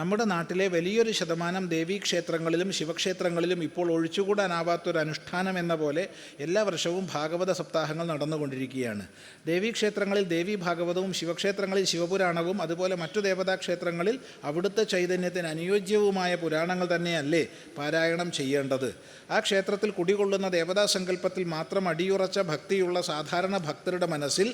നമ്മുടെ നാട്ടിലെ വലിയൊരു ശതമാനം ദേവീക്ഷേത്രങ്ങളിലും ശിവക്ഷേത്രങ്ങളിലും ഇപ്പോൾ ഒഴിച്ചുകൂടാനാവാത്തൊരു അനുഷ്ഠാനം എന്ന പോലെ എല്ലാ വർഷവും ഭാഗവത സപ്താഹങ്ങൾ നടന്നുകൊണ്ടിരിക്കുകയാണ്. ദേവീക്ഷേത്രങ്ങളിൽ ദേവീ ഭാഗവതവും ശിവക്ഷേത്രങ്ങളിൽ ശിവപുരാണവും അതുപോലെ മറ്റു ദേവതാക്ഷേത്രങ്ങളിൽ അവിടുത്തെ ചൈതന്യത്തിന് അനുയോജ്യവുമായ പുരാണങ്ങൾ തന്നെയല്ലേ പാരായണം ചെയ്യേണ്ടത്. ആ ക്ഷേത്രത്തിൽ കുടികൊള്ളുന്ന ദേവതാ സങ്കല്പത്തിൽ മാത്രം അടിയുറച്ച ഭക്തിയുള്ള സാധാരണ ഭക്തരുടെ മനസ്സിൽ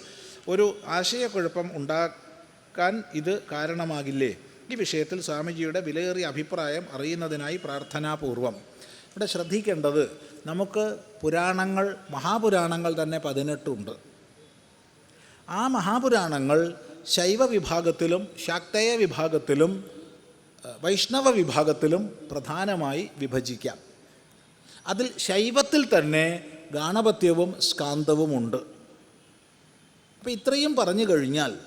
ഒരു ആശയക്കുഴപ്പം ഉണ്ടാക്കാൻ ഇത് കാരണമാകില്ലേ? ഈ വിഷയത്തിൽ സ്വാമിജിയുടെ വിലയേറിയ അഭിപ്രായം അറിയുന്നതിനായി പ്രാർത്ഥനാപൂർവം. ഇവിടെ ശ്രദ്ധിക്കേണ്ടത് നമുക്ക് പുരാണങ്ങൾ മഹാപുരാണങ്ങൾ തന്നെ പതിനെട്ടുണ്ട്. ആ മഹാപുരാണങ്ങൾ ശൈവ വിഭാഗത്തിലും ശാക്തേയ വിഭാഗത്തിലും വൈഷ്ണവ വിഭാഗത്തിലും പ്രധാനമായി വിഭജിക്കാം. അതിൽ ശൈവത്തിൽ തന്നെ ഗാണപത്യവും സ്കാന്തവുമുണ്ട്. അപ്പോൾ ഇത്രയും പറഞ്ഞു കഴിഞ്ഞാൽ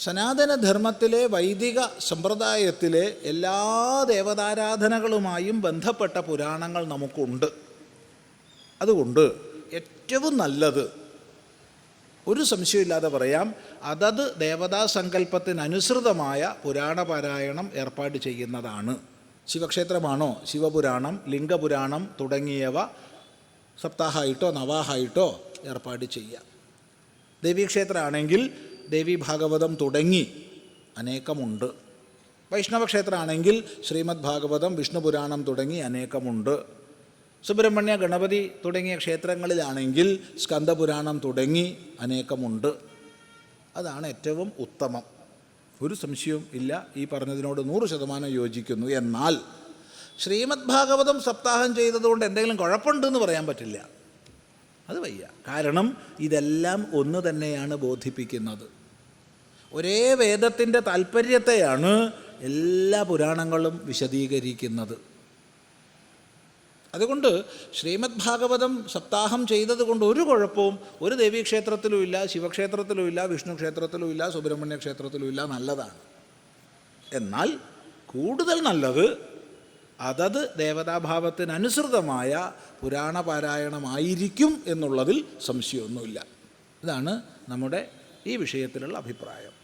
സനാതനധർമ്മത്തിലെ വൈദിക സമ്പ്രദായത്തിലെ എല്ലാ ദേവതാരാധനകളുമായും ബന്ധപ്പെട്ട പുരാണങ്ങൾ നമുക്കുണ്ട്. അതുകൊണ്ട് ഏറ്റവും നല്ലത് ഒരു സംശയമില്ലാതെ പറയാം അതത് ദേവതാ സങ്കല്പത്തിനനുസൃതമായ പുരാണ പാരായണം ഏർപ്പാട് ചെയ്യുന്നതാണ്. ശിവക്ഷേത്രമാണോ? ശിവപുരാണം ലിംഗപുരാണം തുടങ്ങിയവ സപ്താഹമായിട്ടോ നവാഹായിട്ടോ ഏർപ്പാട് ചെയ്യാം ദേവീക്ഷേത്രമാണെങ്കിൽ ദേവി ഭാഗവതം തുടങ്ങി അനേകമുണ്ട്. വൈഷ്ണവ ക്ഷേത്രമാണെങ്കിൽ ശ്രീമദ് ഭാഗവതം വിഷ്ണുപുരാണം തുടങ്ങി അനേകമുണ്ട്. സുബ്രഹ്മണ്യ ഗണപതി തുടങ്ങിയ ക്ഷേത്രങ്ങളിലാണെങ്കിൽ സ്കന്ദപുരാണം തുടങ്ങി അനേകമുണ്ട്. അതാണ് ഏറ്റവും ഉത്തമം. ഒരു സംശയവും ഇല്ല. ഈ പറഞ്ഞതിനോട് നൂറ് ശതമാനം യോജിക്കുന്നു. എന്നാൽ ശ്രീമദ് ഭാഗവതം സപ്താഹം ചെയ്തതുകൊണ്ട് എന്തെങ്കിലും കുഴപ്പമുണ്ടെന്ന് പറയാൻ പറ്റില്ല. അത് വയ്യ. കാരണം ഇതെല്ലാം ഒന്ന് തന്നെയാണ് ബോധിപ്പിക്കുന്നത്. ഒരേ വേദത്തിന്റെ താല്പര്യത്തെയാണ് എല്ലാ പുരാണങ്ങളും വിശദീകരിക്കുന്നത്. അതുകൊണ്ട് ശ്രീമദ് ഭാഗവതം സപ്താഹം ചെയ്തതുകൊണ്ട് ഒരു കുഴപ്പവും ഒരു ദേവീക്ഷേത്രത്തിലും ഇല്ല ശിവക്ഷേത്രത്തിലും ഇല്ല വിഷ്ണു ക്ഷേത്രത്തിലും ഇല്ല സുബ്രഹ്മണ്യ ക്ഷേത്രത്തിലും ഇല്ല നല്ലതാണ്. എന്നാൽ കൂടുതൽ നല്ലത് അതത് ദേവതാഭാവത്തിനനുസൃതമായ പുരാണ പാരായണമായിരിക്കും എന്നുള്ളതിൽ സംശയമൊന്നുമില്ല. ഇതാണ് നമ്മുടെ ഈ വിഷയത്തിലുള്ള അഭിപ്രായം.